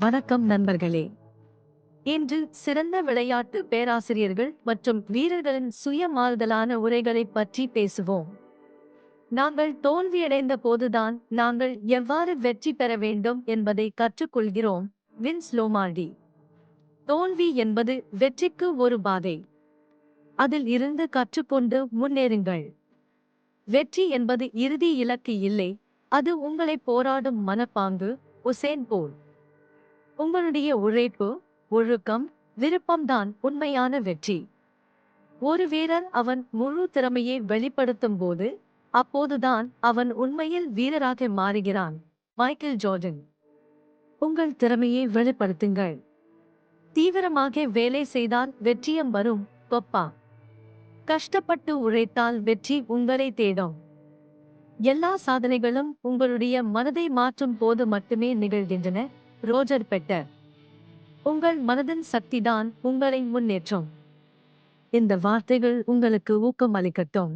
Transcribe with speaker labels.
Speaker 1: வணக்கம் நண்பர்களே. இன்று சிறந்த விளையாட்டு பேராசிரியர்கள் மற்றும் வீரர்களின் சுயமாறுதலான உரைகளைப் பற்றி பேசுவோம். நாங்கள் தோல்வியடைந்த போதுதான் நாங்கள் எவ்வாறு வெற்றி பெற வேண்டும் என்பதை கற்றுக்கொள்கிறோம். வின்ஸ் லோமாண்டி தோல்வி என்பது வெற்றிக்கு ஒரு பாதை. அதில் இருந்து கற்றுக்கொண்டு முன்னேறுங்கள். வெற்றி என்பது இறுதி இலக்கு இல்லை. அது உங்களை போராடும் மனப்பாங்கு உசேன் போல். உங்களுடைய உழைப்பு ஒழுக்கம் விருப்பம்தான் உண்மையான வெற்றி. ஒரு வீரர் அவன் முழு திறமையை வெளிப்படுத்தும் போது அப்போதுதான் அவன் உண்மையில் வீரராக மாறுகிறான். Michael Jordan. உங்கள் திறமையை வெளிப்படுத்துங்கள். தீவிரமாக வேலை செய்தால் வெற்றியம் வரும் கொப்பா கஷ்டப்பட்டு உழைத்தால் வெற்றி உங்களை தேடும். எல்லா சாதனைகளும் உங்களுடைய மனதை மாற்றும் போது மட்டுமே நிகழ்கின்றன. ரோஜர் பெட்டர் உங்கள் மனதின் சக்திதான் உங்களை முன்னேற்றும். இந்த வார்த்தைகள் உங்களுக்கு ஊக்கம் அளிக்கட்டும்